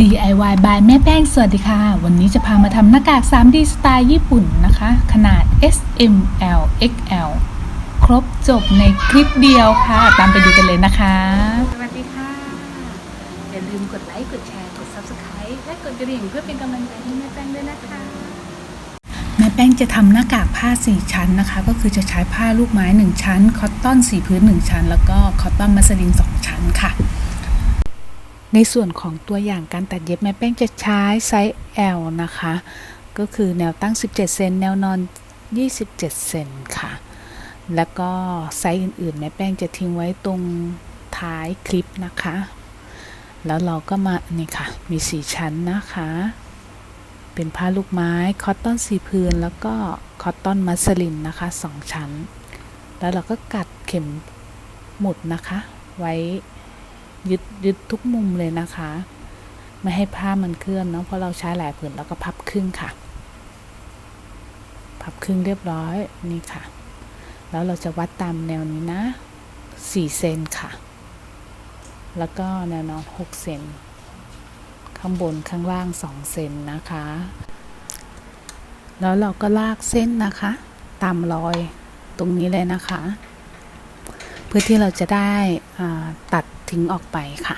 DIY by แม่แป้งสวัสดีค่ะ วันนี้จะพามาทำหน้ากาก 3D สไตล์ญี่ปุ่นนะคะ ขนาด S M L X L ครบจบในคลิปเดียวค่ะ ตามไปดูกันเลยนะคะ สวัสดีค่ะ อย่าลืมกดไลค์ กดแชร์ กด Subscribe และกดกระดิ่งเพื่อเป็นกำลังใจให้แม่แป้งด้วยนะคะ แม่แป้งจะทำหน้ากากผ้า 4 ชั้นนะคะ ก็คือจะใช้ผ้าลูกไม้ 1 ชั้น คอตตอนสีพื้น 1 ชั้น แล้วก็คอตตอนมัสลิน 2 ชั้นค่ะ ในส่วนของตัวอย่างการตัดเย็บแม่แป้งจะใช้ไซส์ L นะคะ ก็คือแนวตั้ง 17 เซน แนวนอน 27 เซนค่ะ แล้วก็ไซส์อื่นๆ แม่แป้งจะทิ้งไว้ตรงท้ายคลิปนะคะ แล้วเราก็มา นี่ค่ะ มี 4 ชั้นนะคะ เป็นผ้าลูกไม้ คอตตอนสีพื้น แล้วก็คอตตอนมัสลินนะคะ 2 ชั้น แล้วเราก็กัดเข็มหมุดนะคะ ไว้ ยึดยึดทุกมุมเลยนะคะ ไม่ให้ผ้ามันเคลื่อนเนาะเพราะเราใช้หลายผืนแล้วก็พับครึ่งค่ะ พับครึ่งเรียบร้อยนี่ค่ะ แล้วเราจะวัดตามแนวนี้นะ4เซนค่ะ แล้วก็แนวนอน6เซนข้างบนข้างล่าง2เซนนะคะ แล้วเราก็ลากเส้นนะคะ ตามรอยตรงนี้เลยนะคะ เพื่อที่เราจะได้ตัด ทิ้งออกไปค่ะ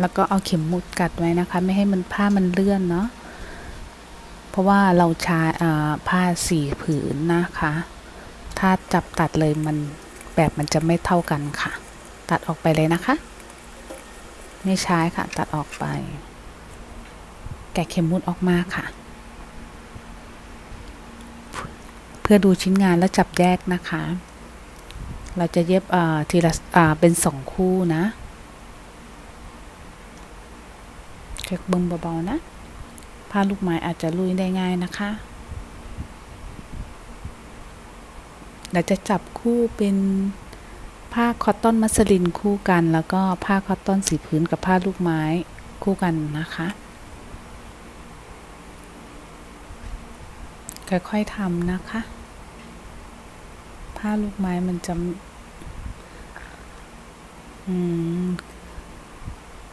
แล้วก็เอาเข็มหมุดกัดไว้นะคะ ไม่ให้มันผ้ามันเลื่อนเนาะ เพราะว่าเราใช้ผ้าสี่ผืนนะคะ ถ้าจับตัดเลยมันแบบมันจะไม่เท่ากันค่ะ ตัดออกไปเลยนะคะ ไม่ใช้ค่ะ ตัดออกไป แกะเข็มมุดออกมาค่ะเพื่อดูชิ้นงานแล้วจับแยกนะคะ เราจะเย็บอ่าทีละอ่าเป็นสองคู่นะเช็คเบิ้งเบาๆนะผ้าลูกไม้อาจจะลุยได้ง่ายนะคะเราจะจับคู่เป็นผ้าคอตตอนมัสลินคู่กัน แล้วก็ผ้าคอตตอนสีพื้นกับผ้าลูกไม้คู่กันนะคะค่อยๆทำนะคะ ผ้าลูกไม้มันจะอืม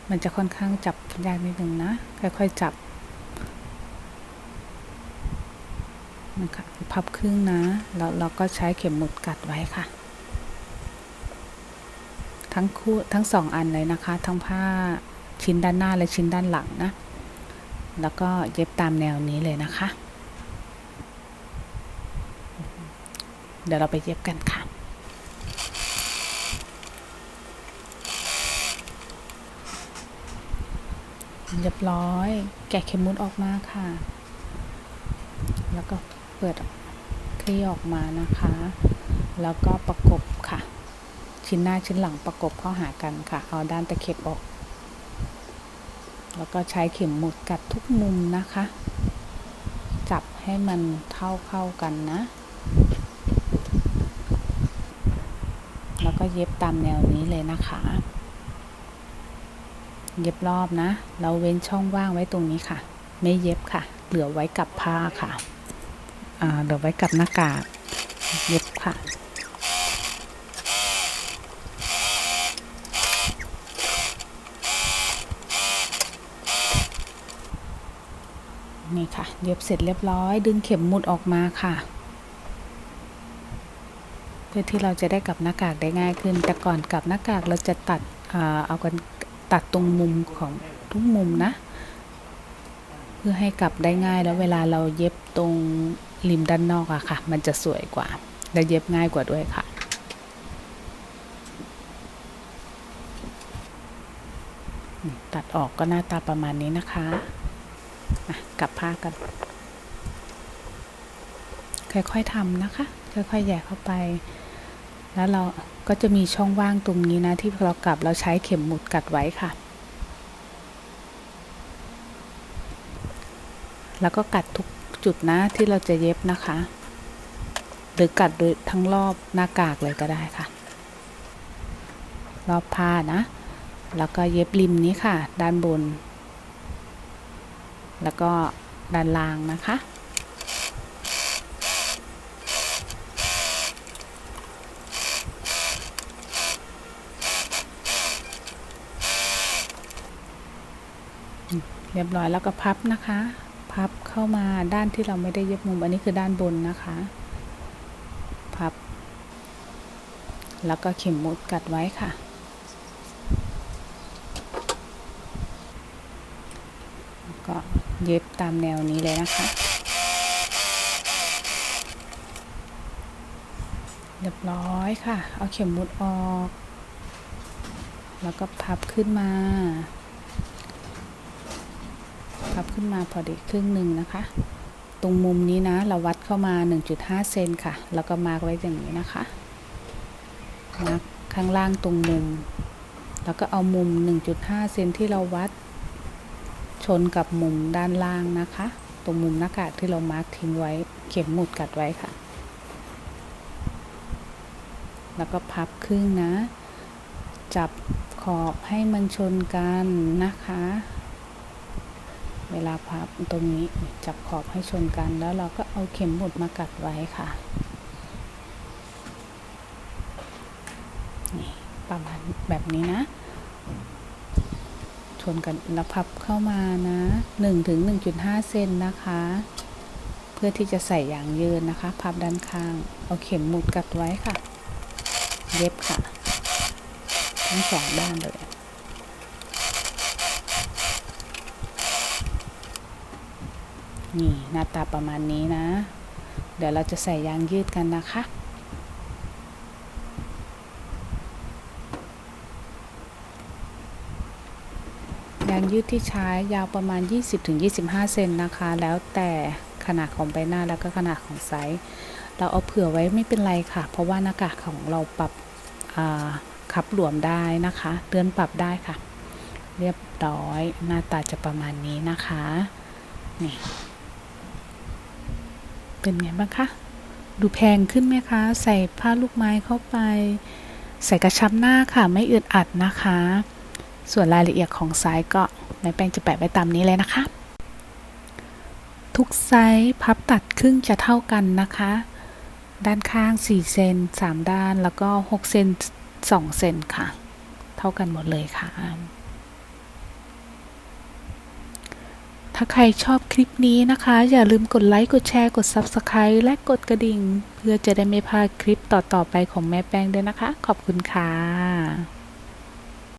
มันจะค่อนข้างจับยากนิดหนึ่งนะ ค่อยๆจับนะคะพับครึ่งนะ แล้วเราก็ใช้เข็มหมุดกัดไว้ค่ะ ทั้งคู่ทั้งสองอันเลยนะคะ ทั้งผ้าชิ้นด้านหน้าและชิ้นด้านหลังนะ แล้วก็เย็บตามแนวนี้เลยนะคะ เดี๋ยวเราไปเย็บกันค่ะเรียบร้อย แกะเข็มมุดออกมาค่ะ แล้วก็เปิดคลี่ออกมานะคะ แล้วก็ประกบค่ะ ชิ้นหน้าชิ้นหลังประกบเข้าหากันค่ะ เอาด้านตะเข็บออก แล้วก็ใช้เข็มหมุดกัดทุกมุมนะคะ จับให้มันเท่าเข้ากันนะ แล้วก็ เย็บตามแนวนี้เลยนะคะ เย็บรอบนะ เราเว้นช่องว่างไว้ตรงนี้ค่ะ ไม่เย็บค่ะ เหลือไว้กับผ้าค่ะเหลือไว้กับหน้ากากเย็บค่ะนี่ค่ะ เย็บเสร็จเรียบร้อย ดึงเข็มหมุดออกมาค่ะ พื่อที่เราจะได้กลับหน้ากากได้ง่ายขึ้น แต่ก่อนกลับหน้ากากเราจะตัดเอากันตัดตรงมุมของทุกมุมนะ เพื่อให้กลับได้ง่ายแล้วเวลาเราเย็บตรงริมด้านนอกอะค่ะ มันจะสวยกว่า และเย็บง่ายกว่าด้วยค่ะตัดออกก็หน้าตาประมาณนี้นะคะอะกลับผ้ากัน ค่อยๆทำนะคะ ค่อยๆแย่เข้าไป แล้วเราก็จะมีช่องว่างตรงนี้นะ ที่เรากลับเราใช้เข็มหมุดกัดไว้ค่ะ แล้วก็กัดทุกจุดนะที่เราจะเย็บนะคะ หรือกัดโดยทั้งรอบหน้ากากเลยก็ได้ค่ะ รอบผ้านะ แล้วก็เย็บริมนี้ค่ะ ด้านบน แล้วก็ด้านล่างนะคะ เรียบร้อยแล้วก็พับนะคะ พับเข้ามาด้านที่เราไม่ได้เย็บมุม อันนี้คือด้านบนนะคะ พับ แล้วก็เข็มมุดกัดไว้ค่ะ ก็เย็บตามแนวนี้เลยนะคะ เรียบร้อยค่ะ เอาเข็มมุดออก แล้วก็พับขึ้นมา พับขึ้นมาพอดีครึ่งหนึ่งนะคะ ตรงมุมนี้นะ เราวัดเข้ามา 1.5 เซนค่ะ แล้วก็มาร์กไว้อย่างนี้นะคะมาร์กข้างล่างตรงมุม แล้วก็เอามุม 1.5 เซนที่เราวัด ชนกับมุมด้านล่างนะคะ ตรงมุมหน้ากากที่เรามาร์กทิ้งไว้ เข็มหมุดกัดไว้ค่ะ แล้วก็พับครึ่งนะ จับขอบให้มันชนกันนะคะ เวลาพับตรงนี้จับขอบให้ชนกัน แล้วเราก็เอาเข็มหมุดมากัดไว้ค่ะนี่ประมาณแบบนี้นะ ชนกันแล้วพับเข้ามานะ1ถึง1.5 เซนนะคะ เพื่อที่จะใส่อย่างยืนนะคะ พับด้านข้าง เอาเข็มหมุดกัดไว้ค่ะ เย็บค่ะ ทั้งสองด้านเลย นี่หน้าตาประมาณนี้นะ เดี๋ยวเราจะใส่ยางยืดกันนะคะ ยางยืดที่ใช้ยาวประมาณ 20-25 เซนนะคะ แล้วแต่ขนาดของใบหน้าแล้วก็ขนาดของไซส์เราเอาเผื่อไว้ไม่เป็นไรค่ะ เพราะว่าหน้ากากของเราปรับขับหลวมได้นะคะเตือนปรับได้ค่ะ เรียบร้อยหน้าตาจะประมาณนี้นะคะนี่ เป็นไงบ้างคะ ดูแพงขึ้นไหมคะ ใส่ผ้าลูกไม้เข้าไป ใส่กระชับหน้าค่ะ ไม่อึดอัดนะคะ ส่วนรายละเอียดของไซส์ก็แม่แป้งจะแปะไว้ตามนี้เลยนะคะ ทุกไซส์พับตัดครึ่งจะเท่ากันนะคะ ด้านข้าง 4 เซน3 ด้านแล้วก็ 6 เซน2 เซนค่ะ เท่ากันหมดเลยค่ะ ถ้าใครชอบคลิปนี้นะคะ อย่าลืมกดไลค์กดแชร์กด Subscribe และกดกระดิ่ง เพื่อจะได้ไม่พลาดคลิปต่อๆไปของแม่แป้งด้วยนะคะ ขอบคุณค่ะ